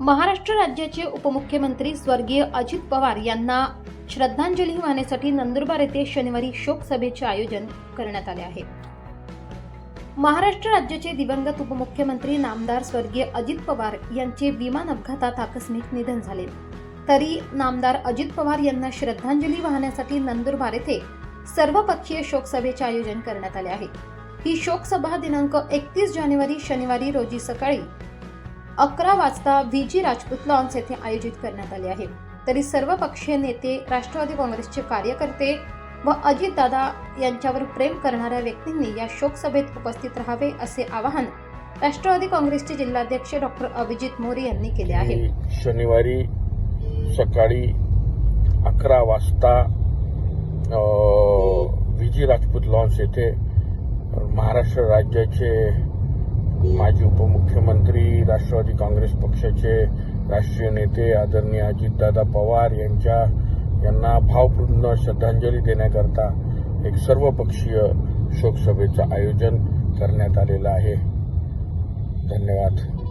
महाराष्ट्र राज्याचे उपमुख्यमंत्री स्वर्गीय अजित पवार यांना श्रद्धांजली वाहण्यासाठी नंदुरबार येथे शनिवारी शोक सभेचे आयोजन करण्यात आले आहे. महाराष्ट्र राज्याचे दिवंगत उपमुख्यमंत्री नामदार स्वर्गीय अजित पवार यांचे विमान अपघातात आकस्मिक निधन झाले. तरी नामदार अजित पवार यांना श्रद्धांजली वाहण्यासाठी नंदुरबार येथे सर्वपक्षीय शोकसभेचे आयोजन करण्यात आले आहे. ही शोकसभा दिनांक एकतीस जानेवारी शनिवारी रोजी सकाळी अकरा वाजता व्ही. जी. राजपूत लॉन्स येथे आयोजित करण्यात आले आहे तरी सर्व पक्षीय नेते राष्ट्रवादी काँग्रेसचे कार्यकर्ते व अजितदादा यांच्यावर प्रेम करणाऱ्या व्यक्तींनी या शोकसभेत उपस्थित राहावे असे आवाहन राष्ट्रवादी काँग्रेसचे जिल्हाध्यक्ष डॉक्टर अभिजित मोरे यांनी केले आहे. शनिवारी सकाळी अकरा वाजता व्ही. जी. राजपूत लॉन्स येथे महाराष्ट्र राज्याचे माजी उपमुख्यमंत्री राष्ट्रवादी काँग्रेस पक्षाचे राष्ट्रीय नेते आदरणीय अजितदादा पवार यांच्या यांना भावपूर्ण श्रद्धांजली देण्याकरता एक सर्वपक्षीय शोकसभेचं आयोजन करण्यात आलेलं आहे. धन्यवाद.